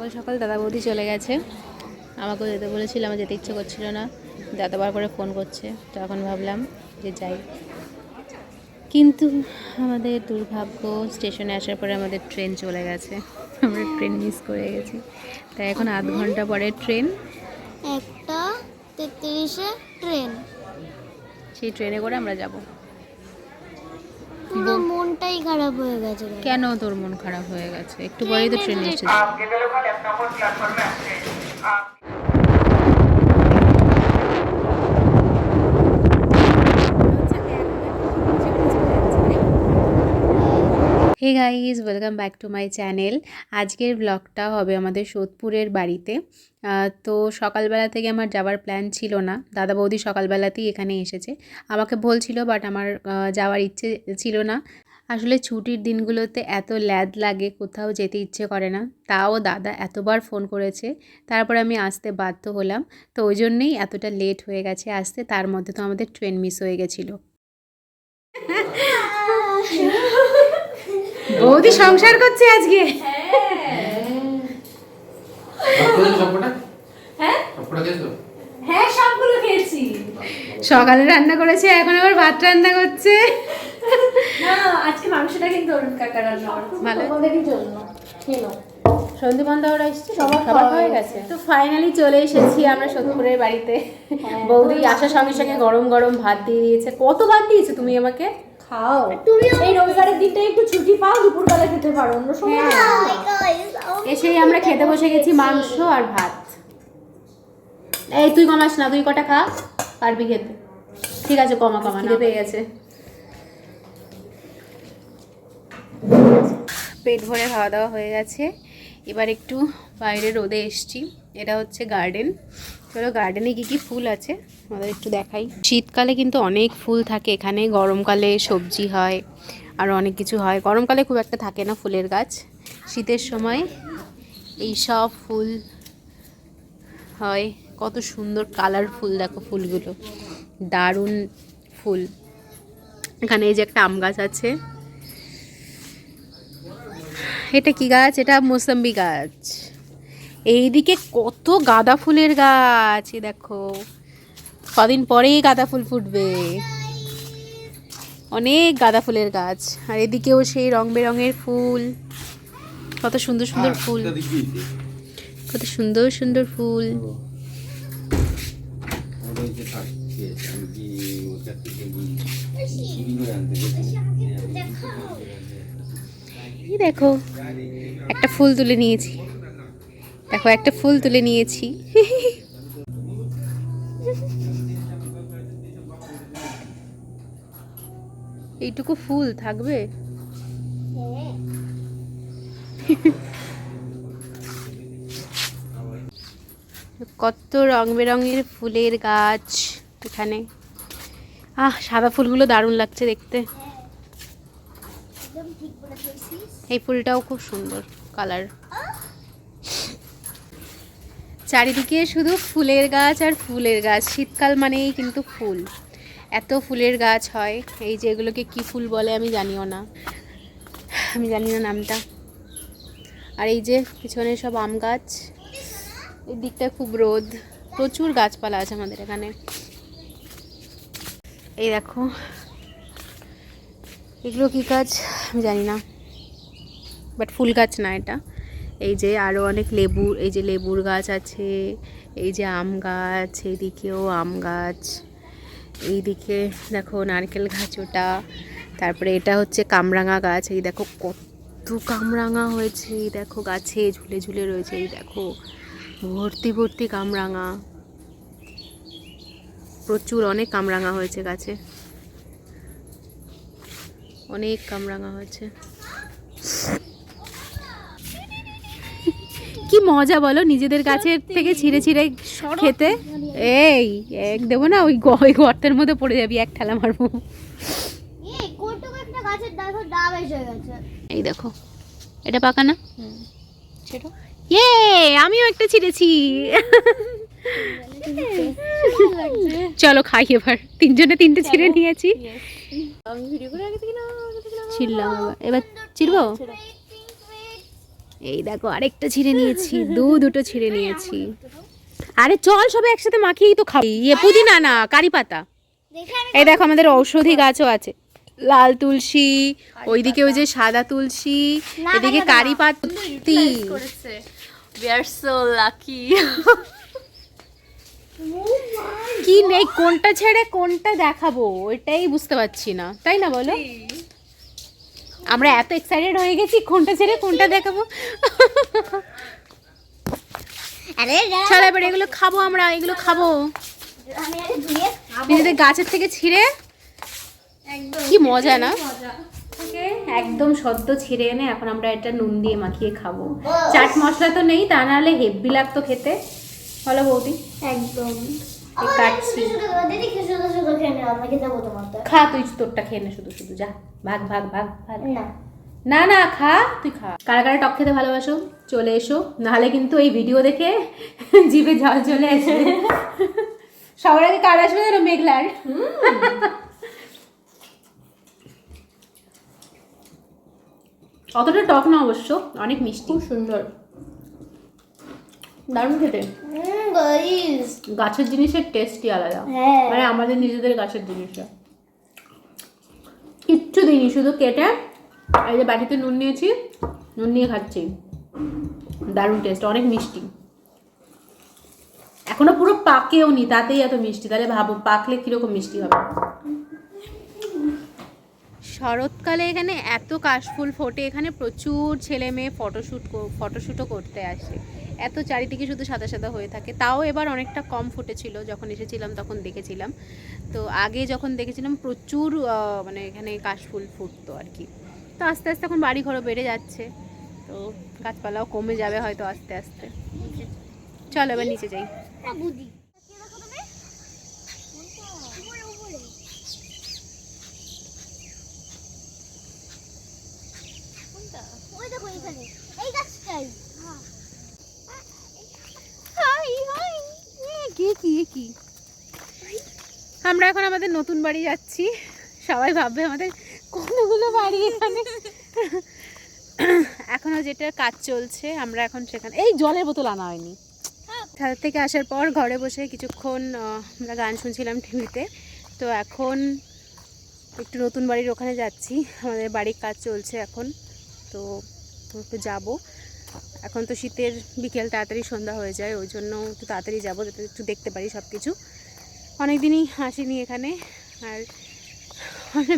সকাল সকাল দাদা বৌদি চলে গেছে। আমাকেও যেতে বলেছিল আমার যেতে ইচ্ছে করছিল না। দাদাবার করে ফোন করছে তো এখন ভাবলাম যে যাই। কিন্তু আমাদের দুর্ভাগ্য স্টেশনে আসার পরে আমাদের ট্রেন চলে গেছে। আমরা ট্রেন মিস করে গেছি। তাই এখন আধ ঘণ্টা পরে ট্রেন একটা তেত্রিশে ট্রেন সেই ট্রেনে করে আমরা যাব। পুরো মনটাই খারাপ হয়ে গেছে কেন তোর মন খারাপ হয়ে গেছে? একটু পরেই তো ট্রেন এসেছে hey guys welcome back to my channel আজকের ব্লগটা হবে আমাদের সোদপুরের বাড়িতে। তো সকালবেলা থেকে আমার যাওয়ার প্ল্যান ছিল না। দাদা বৌদি সকালবেলাতেই এখানে এসেছে। আমাকে বলছিল বাট আমার যাওয়ার ইচ্ছে ছিল না। আসলে ছুটির দিনগুলোতে এত ল্যাদ লাগে কোথাও যেতে ইচ্ছে করে না। তাও দাদা এতবার ফোন করেছে। তারপর আমি আসতে বাধ্য হলাম। তো ওই জন্যেই এতটা লেট হয়ে গেছে আসতে। তার মধ্যে তো আমাদের ট্রেন মিস হয়ে গেছিল। বৌদি সংসার করছে আজকে। হ্যাঁ? সবগুলো খেয়েছি। সকালে রান্না করেছে এখন আবার ভাত রান্না করছে। আজকে মাংসটা কিন্তু অরুণ কাকা রান্না ভালো। জন্য। এসছে সবার হয়ে গেছে। তো ফাইনালি চলে এসেছি আমরা বাড়িতে। বৌদি আসার সঙ্গে সঙ্গে গরম গরম ভাত দিয়ে দিয়েছে। কত ভাত দিয়েছে তুমি আমাকে? খাও। তুমি এই রবিবারের দিনটা একটু ছুটি পাও দুপুরবেলা খেতে পারো অন্য সময় হ্যাঁ। না। Oh এসেই আমরা খেতে বসে গেছি মাংস আর ভাত। এই তুই কমাস না তুই কটা খা? পারবি খেতে। ঠিক আছে কমা কমা খিদে পেয়ে গেছে। পেট ভরে খাওয়া দাওয়া হয়ে গেছে। এবার একটু বাইরে রোদে এসছি। এটা হচ্ছে গার্ডেন। চলো গার্ডেনে কি কি ফুল আছে? আমাদের একটু দেখাই। শীতকালে কিন্তু অনেক ফুল থাকে এখানে। গরমকালে সবজি হয়, আর অনেক কিছু হয়। গরমকালে খুব একটা থাকে না ফুলের গাছ। শীতের সময় এই সব ফুল হয়। কত সুন্দর কালারফুল দেখো ফুলগুলো। দারুণ ফুল। এখানে এই যে একটা আম গাছ আছে। এটা কি গাছ? এটা মোসাম্বি গাছ। এইদিকে কত গাঁদা ফুলের গাছ দেখো। কদিন পরেই গাঁদা ফুল ফুটবে। অনেক গাঁদা ফুলের গাছ আর এদিকেও সেই রং বেরঙের ফুল। কত সুন্দর সুন্দর ফুল। কত সুন্দর সুন্দর ফুল। এই দেখো একটা ফুল তুলে নিয়েছি। দেখো, একটা ফুল তুলে নিয়েছি। এইটুকু ফুল থাকবে? কত রং বেরঙের ফুলের গাছ এখানে। আহ, সাদা ফুলগুলো দারুণ লাগছে দেখতে। এই ফুলটাও খুব সুন্দর, কালার। চারিদিকে শুধু ফুলের গাছ আর ফুলের গাছ। শীতকাল মানেই কিন্তু ফুল। এত ফুলের গাছ হয়, এই যে এগুলোকে কী ফুল বলে আমি জানিও না। আমি জানি না নামটা। আর এই যে পিছনে সব আম গাছ, এই দিকটা খুব রোদ। প্রচুর গাছপালা আছে আমাদের এখানে। এই দেখো, এগুলো কী গাছ? আমি জানি না। বাট ফুল গাছ না এটা। এই যে আরও অনেক লেবু, এই যে লেবুর গাছ আছে, এই যে আম গাছ, এইদিকেও আম গাছ, এইদিকে দেখো নারকেল গাছ ওটা, তারপরে এটা হচ্ছে কামরাঙা গাছ, এই দেখো কত কামরাঙা হয়েছে, এই দেখো গাছে ঝুলে ঝুলে রয়েছে, এই দেখো ভর্তি ভর্তি কামরাঙা, প্রচুর অনেক কামরাঙা হয়েছে গাছে, অনেক কামরাঙা হয়েছে। কি মজা বলো নিজেদের গাছের থেকে ছিঁড়ে ছিঁড়ে খেতে। এই এক দেবো না ওই ওই গর্তের মধ্যে পড়ে যাবি এক ঠেলা মারবো। এই দেখো ডাব এসে গেছে। এই দেখো এটা পাকা না? ইয়ে আমিও একটা ছিঁড়েছি। চলো খাই এবার তিনজনে তিনটে ছিঁড়ে নিয়েছি। ছিঁড়লাম এবার এবার চিরবো এই দেখো আরেকটা ছিঁড়ে নিয়েছি দু দুটো ছিঁড়ে নিয়েছি। আরে চল সবে একসাথে মাখিয়েই তো খাবি। ইয়ে পুদিনা না কারি পাতা। এই দেখো আমাদের ঔষধি গাছও আছে। লাল তুলসী ওইদিকে ওই যে সাদা তুলসী এদিকে কারি পাতি। We are so lucky. কি নেই কোনটা ছেড়ে কোনটা দেখাবো ওইটাই বুঝতে পারছি না। তাই না বলো? আমরা এত এক্সাইটেড হয়ে গেছি কোনটা ছেড়ে কোনটা দেখাবো? চলো এবার এগুলো খাব আমরা এগুলো খাব। নিজেদের গাছের থেকে ছিঁড়ে? কি মজা না? একদম সদ্য ছিঁড়ে এনে এখন আমরা এটা নুন দিয়ে মাখিয়ে খাব। চাট মশলা তো নেই তা নাহলে হেব্বি লাগতো খেতে। বলো বৌদি। একদম। কাটছি। খা তুই তোরটা খেয়ে নে শুধু শুধু যা। ভাগ ভাগ ভাগ ভাগ। না। না না খা তুই খা। কারা কারা টক খেতে ভালোবাসো চলে এসো। নাহলে কিন্তু এই ভিডিও দেখে জিভে জল চলে আসবে। সবার আগে কার আসবে যেন মেঘলার? অতটা টক না অবশ্য অনেক মিষ্টি। সুন্দর। দারুণ খেতে। গাছের জিনিসের টেস্টই আলাদা। হ্যাঁ। মানে আমাদের নিজেদের গাছের জিনিসটা। কিচ্ছু দিইনি শুধু কেটে এই যে বাটিতে নুন নিয়েছি নুন নিয়ে খাচ্ছি। দারুণ টেস্ট অনেক মিষ্টি। এখনও পুরো পাকেও নি তাতেই এত মিষ্টি। তাহলে ভাবো পাকলে কীরকম মিষ্টি হবে? শরৎকালে এখানে এত কাশফুল ফোটে এখানে প্রচুর ছেলে মেয়ে ফটোশ্যুট ফটোশ্যুটও করতে আসে। এত চারিদিকে শুধু সাদা সাদা হয়ে থাকে। তাও এবার অনেকটা কম ফুটেছিল যখন এসেছিলাম তখন দেখেছিলাম। তো আগে যখন দেখেছিলাম প্রচুর মানে এখানে কাশফুল ফুটতো আর কি। তো আস্তে আস্তে এখন বাড়ি ঘরও বেড়ে যাচ্ছে। তো গাছপালাও কমে যাবে হয়তো আস্তে আস্তে। চলো এবার নিচে যাই না বুদ্ধি কে দেখো তুমি উপরে উপরে কোনটা ওই দেখো এখানে এই গাছটাই হাই হাই কি কি? আমরা এখন আমাদের নতুন বাড়ি যাচ্ছি। সবাই ভাববে আমাদের কতগুলো বাড়ি এখানে। এখনও যেটা কাজ চলছে, আমরা এখন সেখানে এই জলের বোতল আনা হয়নি। ছাদ থেকে আসার পর ঘরে বসে কিছুক্ষণ আমরা গান শুনছিলাম টিভিতে। তো এখন একটু নতুন বাড়ির ওখানে যাচ্ছি। আমাদের বাড়ির কাজ চলছে এখন। তো একটু যাব। এখন তো শীতের বিকেল, তাড়াতাড়ি সন্ধ্যা হয়ে যায়, ওই জন্য একটু তাড়াতাড়ি যাব, যাতে একটু দেখতে পারি সব কিছু অনেক দিনই আসিনি এখানে, আর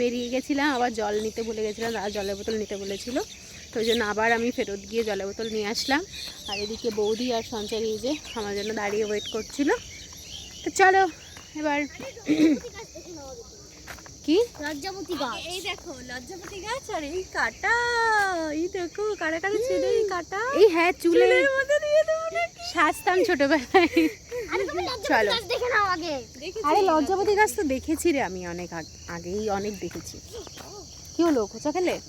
বেরিয়ে গেছিলাম, আবার জল নিতে ভুলে গেছিলাম আর জলের বোতল নিতে বলেছিল। তো ওই জন্য আবার আমি ফেরত গিয়ে জলের বোতল নিয়ে আসলাম। আর এদিকে বৌদি আর সঞ্চারী যে আমার জন্য দাঁড়িয়ে ওয়েট করছিল। তো চলো, এবার কি? গাছ। এই দেখো লজ্জাপতি গাছ আর এই কাটা। এই দেখো কারা কারা ছিল এই কাটা? এই হ্যাঁ চুলের চুলের মধ্যে দিয়ে দেবো নাকি? সাজতাম ছোটবেলায়। চলো। দেখে নাও আগে। আরে লজ্জাপতি গাছ তো দেখেছি রে আমি অনেক আগ- আগেই অনেক দেখেছি। কি হলো খোঁচা খেলে?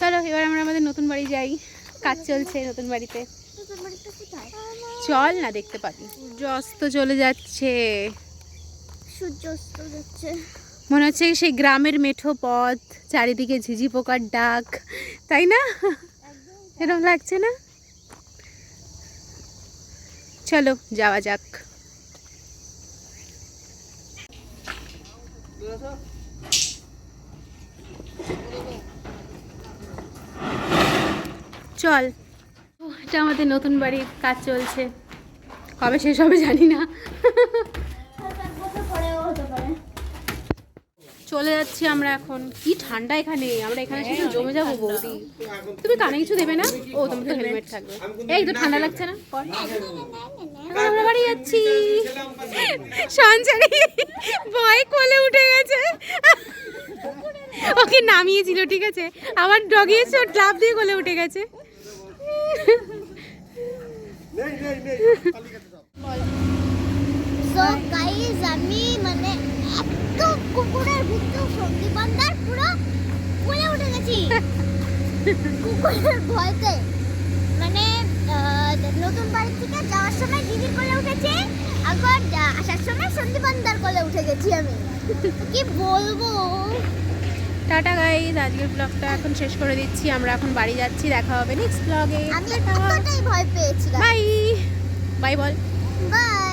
চলো এবার আমরা আমাদের নতুন বাড়ি যাই। কাজ চলছে নতুন বাড়িতে। চল না দেখতে পাবি। অস্ত চলে যাচ্ছে। সূর্য অস্ত যাচ্ছে। মনে হচ্ছে সেই গ্রামের মেঠো পথ, চারিদিকে ঝিঝি পোকার ডাক, তাই না? এরকম লাগছে না? চলো, যাওয়া যাক। চল। এটা আমাদের নতুন বাড়ির কাজ চলছে। কবে শেষ হবে জানি না হয়তো এক বছর পরেও হতে পারে চলে যাচ্ছি আমরা এখন। কি ঠান্ডা এখানে? আমরা এখানে শুধু জমে যাব বৌদি। তুমি কানে কিছু দেবে না? ও তোমার তো হেলমেট থাকবে। এই তো ঠান্ডা লাগছে না? আমরা বাড়ি যাচ্ছি। সঞ্চারী, ভয় কোলে উঠে গেছে। ওকে নামিয়েছিল, ঠিক আছে? আমার ডগি এসে ওর লাভ দিয়ে কোলে উঠে গেছে। সো গাইস আমি মানে কুকুরের ভিতর পুরো কোলে উঠে গেছি। কুকুরের ভয়তে। মানে নতুন বাড়ি থেকে যাওয়ার সময় দিদির কোলে উঠেছে আবার আসার সময় কোলে উঠে গেছি আমি। কি বলব? টাটা গাইজ আজকের ব্লগটা এখন শেষ করে দিচ্ছি। আমরা এখন বাড়ি যাচ্ছি দেখা হবে নেক্সট ব্লগে আমি ভয় পেয়েছিলাম। Bye bye ball. বাই